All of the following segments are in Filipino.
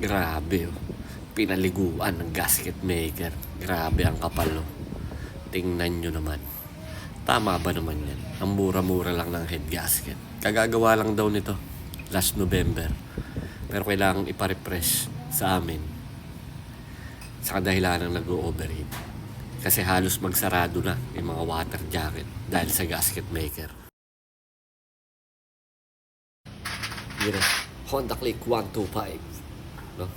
Grabe oh. Pinaliguan ng gasket maker. Grabe ang kapal oh. Tingnan nyo naman. Tama ba naman yan? Ang mura-mura lang ng head gasket. Kagagawa lang daw nito. Last November. Pero kailangang iparefresh sa amin. Sa kadahilan ng nag-overheat. Kasi halos magsarado na yung mga water jacket dahil sa gasket maker. Na. Honda Click 125. No?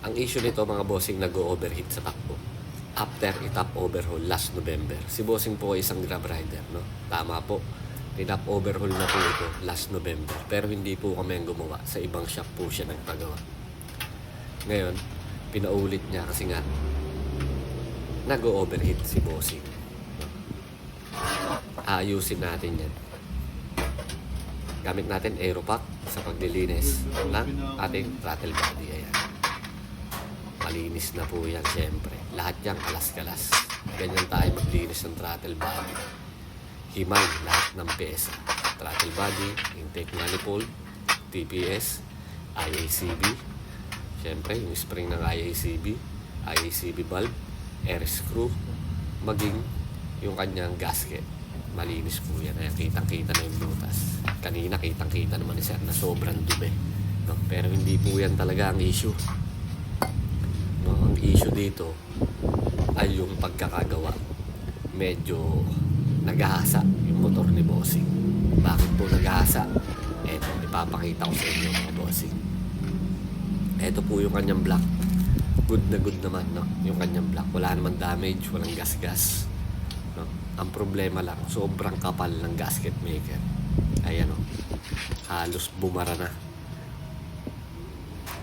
Ang issue nito mga bossing nag-overheat sa takbo. After itap overhaul last November. Si bossing po ay isang grab rider. No? Tama po. Tinap overhaul na po ito last November. Pero hindi po kami ang gumawa. Sa ibang shop po siya nagpagawa. Ngayon, pinaulit niya kasi nga nag-overheat si bossing. Aayusin natin yan gamit natin Aeropack sa paglilinis ng ating throttle body. Ayan. Malinis na po yan, syempre. Lahat yan kalas-kalas. Ganyan tayo maglinis ng throttle body. Himay lahat ng pesa. Throttle body, intake manifold, TPS, IACB. Syempre, yung spring ng IACB, IACB valve, air screw, maging yung kanyang gasket malinis po yan. Ayan, kitang-kita na yung butas. Kanina, kitang-kita naman ni Sir na sobrang dumi. No? Pero hindi po yan talaga ang issue. No? Ang issue dito ay yung pagkakagawa. Medyo naghahasa yung motor ni Bossing. Bakit po naghahasa? Eto, ipapakita ko sa inyo mga Bossing. Eto po yung kanyang black. Good na good naman, no? Yung kanyang black. Wala naman damage, walang gas-gas. No? Ang problema lang, sobrang kapal ng gasket maker. Ayan o. Halos bumara na.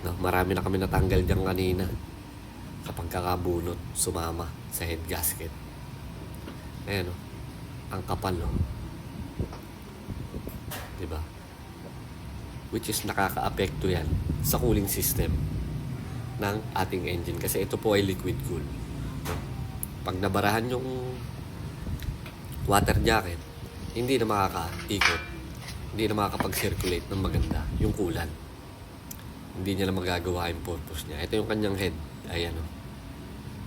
No, marami na kami natanggal dyan kanina. Sa pagkakabunot, sumama sa head gasket. Ayan o. Ang kapal o. Diba? Which is nakaka-apekto yan sa cooling system ng ating engine. Kasi ito po ay liquid cool. Pag nabarahan yung water jacket, hindi na makakaikot, hindi na makakapag-circulate ng maganda yung kulan. Hindi niya na magagawa yung purpose niya. Ito yung kanyang head. Ayan o.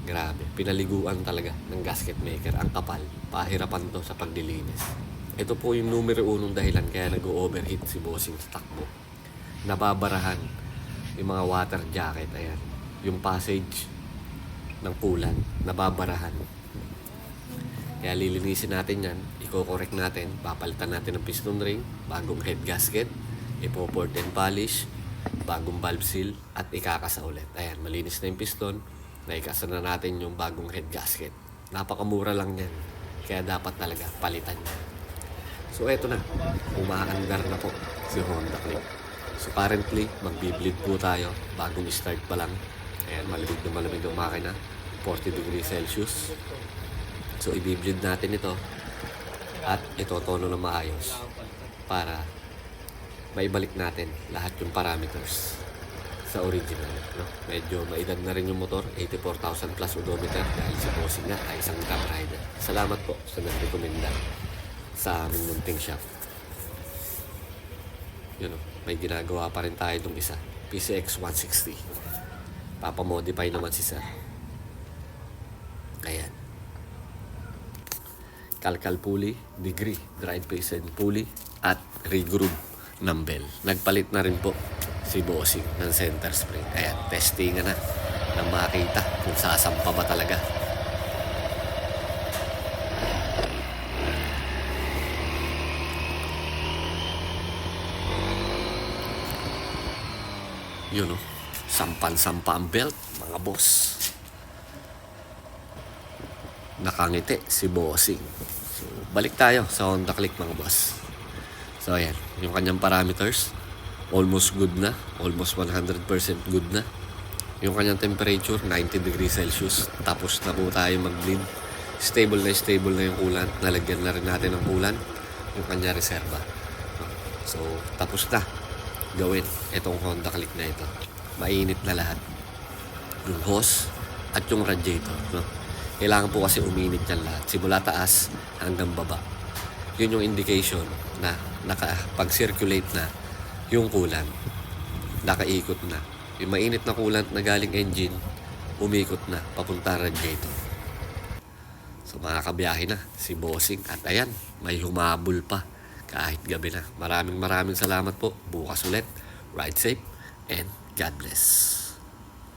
Grabe. Pinaliguan talaga ng gasket maker. Ang kapal. Pahirapan to sa pagdilinis. Ito po yung numero unong dahilan kaya nag-overheat si bossing sa takbo. Nababarahan yung mga water jacket. Ayan. Yung passage ng kulan. Nababarahan. Kaya lilinisin natin yan, i-correct natin, papalitan natin ng piston ring, bagong head gasket, ipo-port and polish, bagong valve seal, at ikakasa ulit. Ayan, malinis na yung piston, naikasa na natin yung bagong head gasket. Napakamura lang yan, kaya dapat talaga palitan yan. So eto na, umaandar na po si Honda Click. So currently, magbi-bleed po tayo, bagong start pa lang. Ayan, malamig na malamig ang makina, 40 degrees Celsius. So, i-bleed natin ito at itotono na maayos para maibalik natin lahat yung parameters sa original. No? Medyo maedad na rin yung motor, 84,000 plus odometer dahil si Bossing nga ay isang top rider. Salamat po sa nag-recommenda sa aming munting shop. Yun o, may ginagawa pa rin tayo dong isa. PCX 160. Papamodify naman si Sir. Ayan. Kalkal pulley, degree, drive pace and pulley, at regroove ng bell. Nagpalit na rin po si Bossing ng center spring. Ayan, testing na na makita kung sasampa ba talaga. Yun o, sampan-sampa ang belt, mga boss nakangiti si Bossing. So, balik tayo sa Honda Click mga boss. So, ayan. Yung kanyang parameters, almost good na. Almost 100% good na. Yung kanyang temperature, 90 degrees Celsius. Tapos na po tayo mag-bleed. Stable na stable na yung kulan. Nalagyan na rin natin ng kulan. Yung kanya reserva. So, tapos na gawin itong Honda Click na ito. Mainit na lahat. Yung hose at yung radiator. No? Kailangan po kasi uminit yan lahat. Simula taas hanggang baba. Yun yung indication na nakapag-circulate na yung kulan. Nakaikot na yung mainit na coolant na galing engine, umikot na, papunta radiator. So mga kabiyahe na, si Bossing. At ayan, may humabol pa kahit gabi na. Maraming maraming salamat po. Bukas ulit. Ride safe and God bless.